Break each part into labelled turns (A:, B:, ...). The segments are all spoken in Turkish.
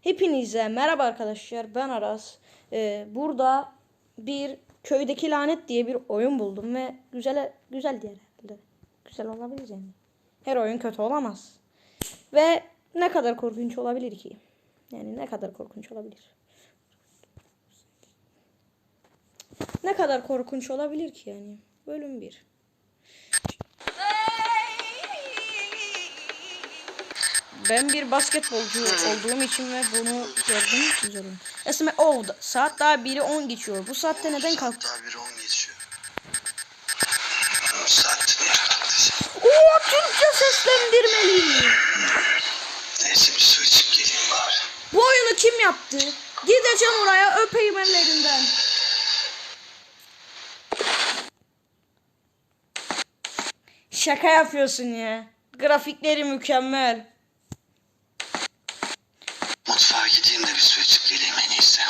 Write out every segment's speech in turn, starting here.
A: Hepinize merhaba arkadaşlar ben Aras. Ee, burada bir köydeki lanet diye bir oyun buldum ve güzel güzel diye herhalde. Güzel olabilir yani. Her oyun kötü olamaz. Ve ne kadar korkunç olabilir ki? Yani ne kadar korkunç olabilir? Ne kadar korkunç olabilir ki yani? Bölüm 1. Ben bir basketbolcu olduğum için ve bunu gördüm güzel oyun. Esme oh saat daha 1'i 10 geçiyor. Bu saatte neden kalk?
B: Daha bir on geçiyor. Bu saatte niye kalktıysa.
A: Oo Türkçe seslendirmeli.
B: Neyse bir su içip geleyim bari.
A: Bu oyunu kim yaptı? Gideceğim oraya öpeyim ellerinden. Şaka yapıyorsun ya. Grafikleri mükemmel.
B: Mutfağa gideyim de bir su içip geleyim en iyisi.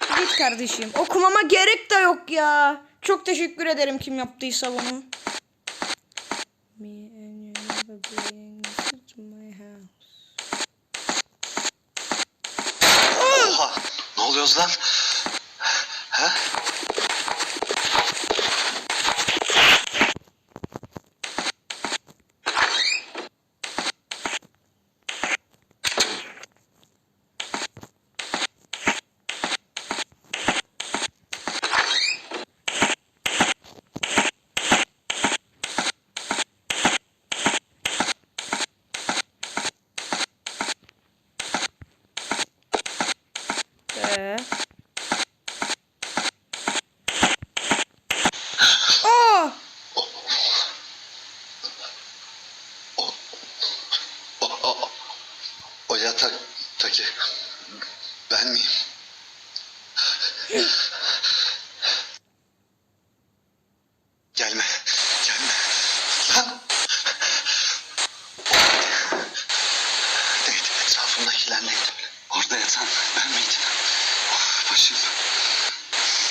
A: Git kardeşim. Okumama gerek de yok ya. Çok teşekkür ederim kim yaptıysa bunu.
B: Oha! Ne oluyoruz lan? He? Ben miyim? Gelme, gelme. Lan! Neydi etrafımdakiler neydi? Orada yatan ben miydim? Of, başım.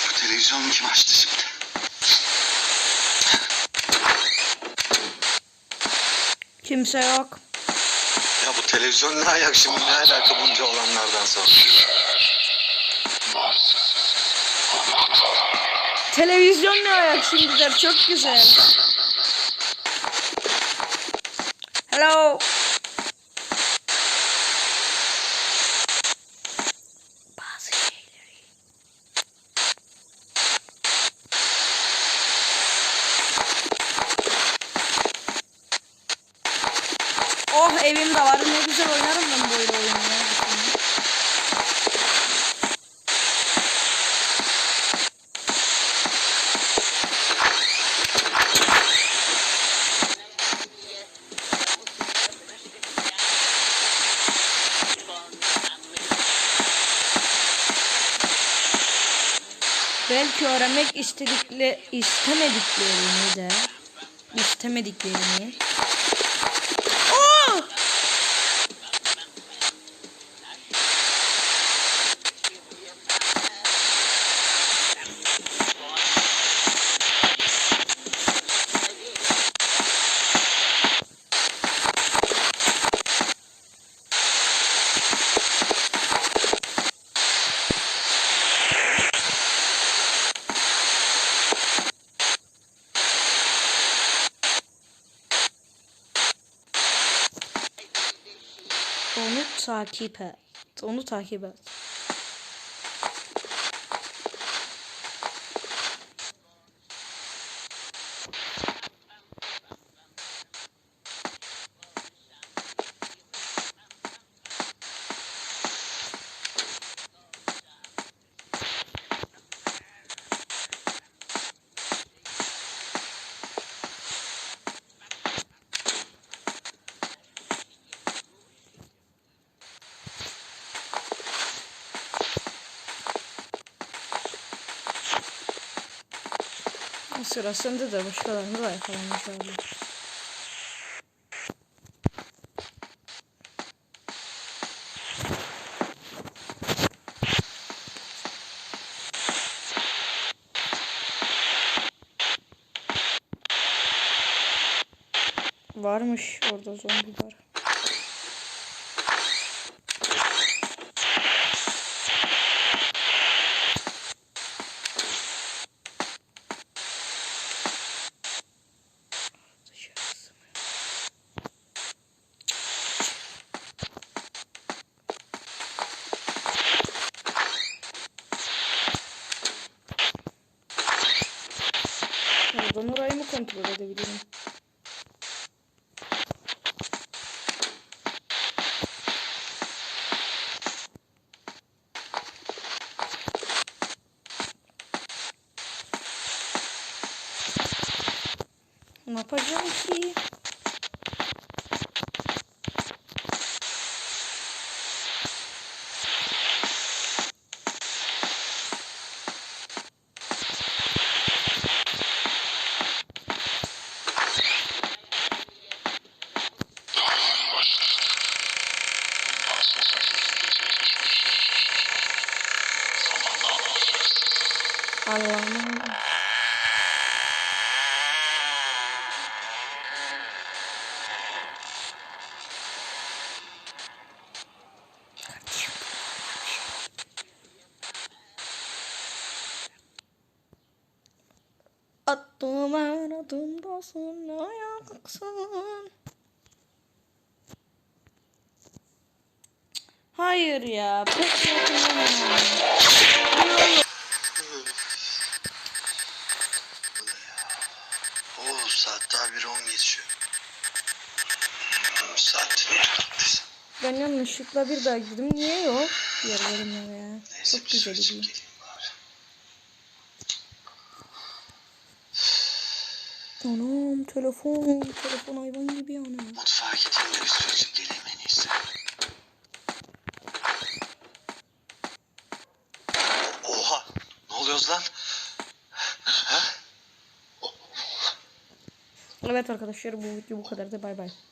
B: Bu televizyonu kim açtı şimdi?
A: Kimse yok.
B: Bu televizyon ne ayak şimdi ne alaka bunca olanlardan sonra?
A: Televizyon ne ayak şimdiler çok güzel. Hello. Oh evim de var. Ne güzel oynarım ben böyle oyunu. Belki öğrenmek istedikle istemediklerini de istemediklerini. Oh! Onu takip et. Onu takip et. Sırasında da başkalarını da yakalamış oldu. Varmış orada zombi var. Kontrol edebilirim. Ne yapacağım ki? Allah'ım. Attım her adımda sonra ayaksın. Hayır ya. Pek yakınlamam. Ben yanlışlıkla bir daha girdim. Niye yok? Yerlerimde ya. Çok güzel gidiyor. Anam telefon. Telefon hayvan gibi yanıyor.
B: Mutfağa gideyim de bir içip geleyim en iyisi. Oha! Ne oluyoruz lan? Ha?
A: Evet arkadaşlar bu video bu kadar da bay bay.